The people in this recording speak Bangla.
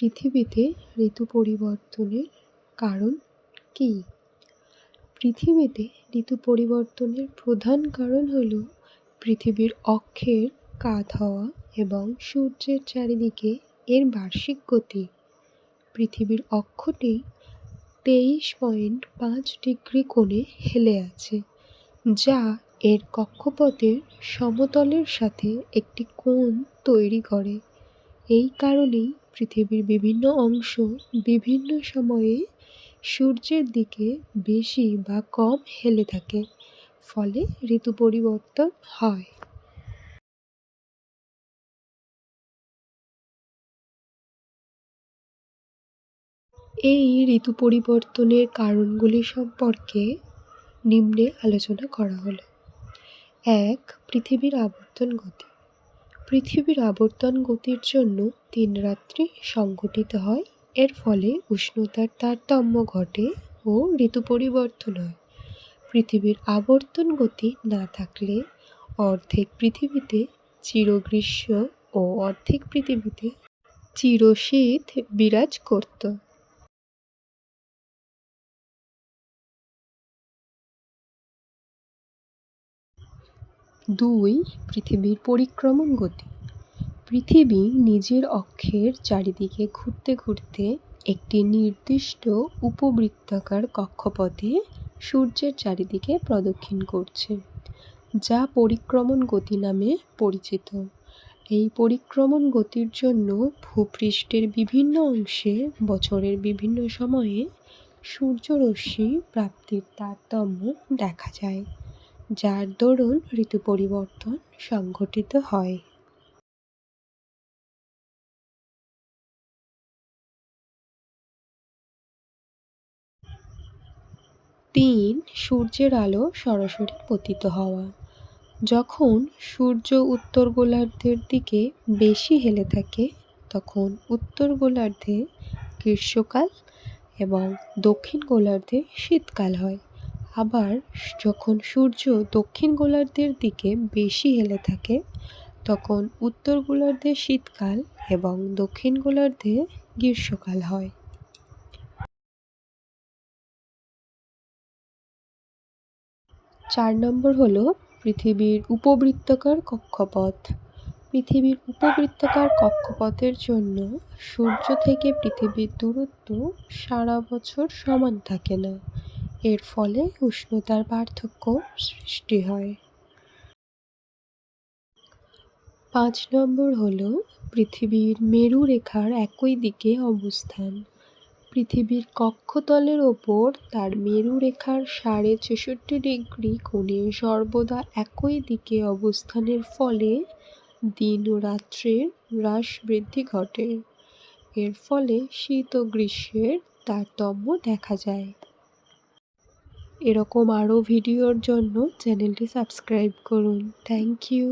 পৃথিবীতে ঋতু পরিবর্তনের কারণ কী? পৃথিবীতে ঋতু পরিবর্তনের প্রধান কারণ হল পৃথিবীর অক্ষের কাত হওয়া এবং সূর্যের চারিদিকে এর বার্ষিক গতি। পৃথিবীর অক্ষটি তেইশ পয়েন্ট পাঁচ ডিগ্রি কোণে হেলে আছে, যা এর কক্ষপথের সমতলের সাথে একটি কোণ তৈরি করে। এই কারণেই পৃথিবীর বিভিন্ন অংশ বিভিন্ন সময়ে সূর্যের দিকে বেশি বা কম হেলে থাকে, ফলে ঋতু পরিবর্তন হয়। এই ঋতু পরিবর্তনের কারণগুলি সম্পর্কে নিম্নে আলোচনা করা হলো। এক, পৃথিবীর আবর্তন গতি। পৃথিবীর আবর্তন গতির জন্য দিন রাত্রি সংঘটিত হয়। এর ফলে উষ্ণতার তারতম্য ঘটে ও ঋতু পরিবর্তন হয়। পৃথিবীর আবর্তন গতি না থাকলে অর্ধেক পৃথিবীতে চিরগ্রীষ্ম ও অর্ধেক পৃথিবীতে চিরশীত বিরাজ করত। দুই, পৃথিবীর পরিক্রমণ গতি। পৃথিবী নিজের অক্ষের চারিদিকে ঘুরতে ঘুরতে একটি নির্দিষ্ট উপবৃত্তাকার কক্ষপথে সূর্যের চারিদিকে প্রদক্ষিণ করছে, যা পরিক্রমণ গতি নামে পরিচিত। এই পরিক্রমণ গতির জন্য ভূপৃষ্ঠের বিভিন্ন অংশে বছরের বিভিন্ন সময়ে সূর্যরশ্মি প্রাপ্তির তারতম্য দেখা যায়। যার দরুন ঋতু পরিবর্তন সংঘটিত হয়। তিন, সূর্যের আলো সরাসরি পতিত হওয়া। যখন সূর্য উত্তর গোলার্ধের দিকে বেশি হেলে থাকে, তখন উত্তর গোলার্ধে গ্রীষ্মকাল এবং দক্ষিণ গোলার্ধে শীতকাল হয়। আবার যখন সূর্য দক্ষিণ গোলার্ধের দিকে বেশি হেলে থাকে, তখন উত্তর গোলার্ধে শীতকাল এবং দক্ষিণ গোলার্ধে গ্রীষ্মকাল হয়। চার নম্বর হলো পৃথিবীর উপবৃত্তাকার কক্ষপথ। পৃথিবীর উপবৃত্তাকার কক্ষপথের জন্য সূর্য থেকে পৃথিবীর দূরত্ব সারা বছর সমান থাকে না। এর ফলে উষ্ণতার পার্থক্য সৃষ্টি হয়। পাঁচ নম্বর হল পৃথিবীর মেরুরেখার একই দিকে অবস্থান। পৃথিবীর কক্ষতলের ওপর তার মেরুরেখার সাড়ে ছেষট্টি ডিগ্রি কোণে সর্বদা একই দিকে অবস্থানের ফলে দিন ও রাত্রের হ্রাস বৃদ্ধি ঘটে। এর ফলে শীত ও গ্রীষ্মের তারতম্য দেখা যায়। এরকম আরও ভিডিওর জন্য চ্যানেলটি সাবস্ক্রাইব করুন। Thank you.